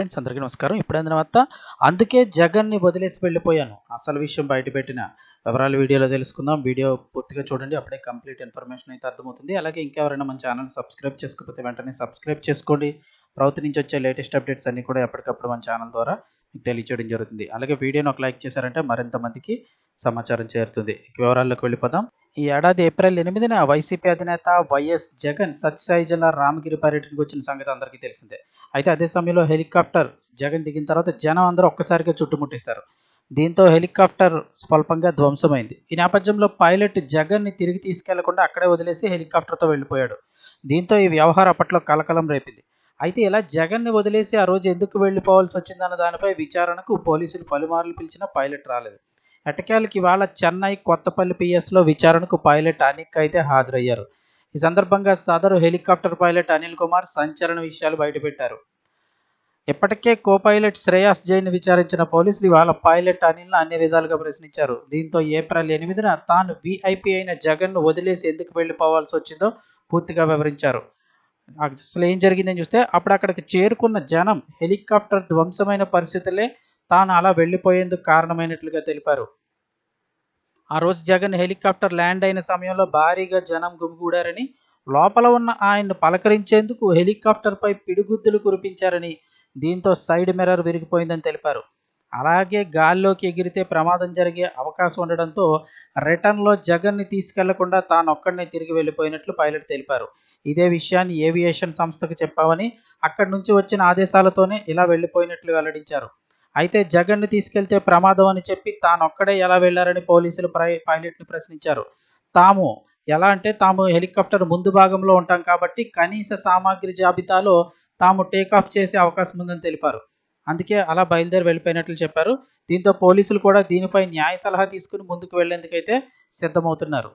Friends అందరికీ నమస్కారం. ఇప్పుడైన తర్వాత అందుకే జగన్ని వదిలేసి వెళ్ళిపోయాను. అసలు విషయం బయటపెట్టిన వివరాలు వీడియోలో తెలుసుకుందాం. వీడియో పూర్తిగా చూడండి అప్పుడే కంప్లీట్ ఇన్ఫర్మేషన్ అయితే అర్థమవుతుంది. అలాగే ఇంకెవరైనా మన ఛానల్ సబ్స్క్రైబ్ చేసుకోకపోతే వెంటనే సబ్స్క్రైబ్ చేసుకోండి. ప్రభుత్వం నుంచి వచ్చే లేటెస్ట్ అప్డేట్స్ అన్ని కూడా ఎప్పటికప్పుడు మన ఛానల్ ద్వారా మీకు తెలియచేయడం జరుగుతుంది. అలాగే వీడియోని ఒక లైక్ చేశారంటే మరింత మందికి సమాచారం చేరుతుంది. వివరాల్లోకి వెళ్ళిపోదాం. ఈ ఏడాది ఏప్రిల్ ఎనిమిదిన వైసీపీ అధినేత వైఎస్ జగన్ సత్యసాయి జిల్లా రామగిరి పర్యటనకు వచ్చిన సంగతి అందరికీ తెలిసిందే. అయితే అదే సమయంలో హెలికాప్టర్ జగన్ దిగిన తర్వాత జనం అందరూ ఒక్కసారిగా చుట్టుముట్టేశారు. దీంతో హెలికాప్టర్ స్వల్పంగా ధ్వంసమైంది. ఈ నేపథ్యంలో పైలట్ జగన్ని తిరిగి తీసుకెళ్ళకుండా అక్కడే వదిలేసి హెలికాప్టర్తో వెళ్ళిపోయాడు. దీంతో ఈ వ్యవహారం అప్పట్లో కలకలం రేపింది. అయితే ఇలా జగన్ని వదిలేసి ఆ రోజు ఎందుకు వెళ్ళిపోవాల్సి వచ్చిందన్న దానిపై విచారణకు పోలీసులు పలుమార్లు పిలిచిన పైలట్ రాలేదు. ఎటకేలకి ఇవాళ చెన్నై కొత్తపల్లి పిఎస్లో విచారణకు పైలట్ అనిక్ అయితే హాజరయ్యారు. ఈ సందర్భంగా సదరు హెలికాప్టర్ పైలట్ అనిల్ కుమార్ సంచలన విషయాలు బయటపెట్టారు. ఇప్పటికే కో పైలట్ శ్రేయాస్ జైన్ విచారించిన పోలీసులు ఇవాళ పైలట్ అనిల్ను అన్ని విధాలుగా ప్రశ్నించారు. దీంతో ఏప్రిల్ ఎనిమిదిన తాను వీఐపీ అయిన జగన్ను వదిలేసి ఎందుకు వెళ్ళిపోవాల్సి వచ్చిందో పూర్తిగా వివరించారు. అసలు ఏం జరిగిందని చూస్తే అప్పుడు అక్కడికి చేరుకున్న జనం హెలికాప్టర్ ధ్వంసమైన పరిస్థితులే తాను అలా వెళ్ళిపోయేందుకు కారణమైనట్లుగా తెలిపారు. ఆ రోజు జగన్ హెలికాప్టర్ ల్యాండ్ అయిన సమయంలో భారీగా జనం గుమిగూడారని లోపల ఉన్న ఆయన్ను పలకరించేందుకు హెలికాప్టర్పై పిడిగుద్దులు కురిపించారని దీంతో సైడ్ మిర్రర్ విరిగిపోయిందని తెలిపారు. అలాగే గాల్లోకి ఎగిరితే ప్రమాదం జరిగే అవకాశం ఉండడంతో రిటర్న్లో జగన్ని తీసుకెళ్ళకుండా తాను ఒక్కడినే తిరిగి వెళ్ళిపోయినట్లు పైలట్ తెలిపారు. ఇదే విషయాన్ని ఏవియేషన్ సంస్థకు చెప్పామని అక్కడి నుంచి వచ్చిన ఆదేశాలతోనే ఇలా వెళ్ళిపోయినట్లు వెల్లడించారు. అయితే జగన్ను తీసుకెళ్తే ప్రమాదం అని చెప్పి తానొక్కడే ఎలా వెళ్ళారని పోలీసులు పైలట్ను ప్రశ్నించారు. తాము ఎలా అంటే తాము హెలికాప్టర్ ముందు భాగంలో ఉంటాం కాబట్టి కనీస సామాగ్రి జాబితాలో తాము టేకాఫ్ చేసే అవకాశం ఉందని తెలిపారు. అందుకే అలా బయలుదేరి వెళ్ళిపోయినట్లు చెప్పారు. దీంతో పోలీసులు కూడా దీనిపై న్యాయ సలహా తీసుకుని ముందుకు వెళ్ళేందుకైతే సిద్ధమవుతున్నారు.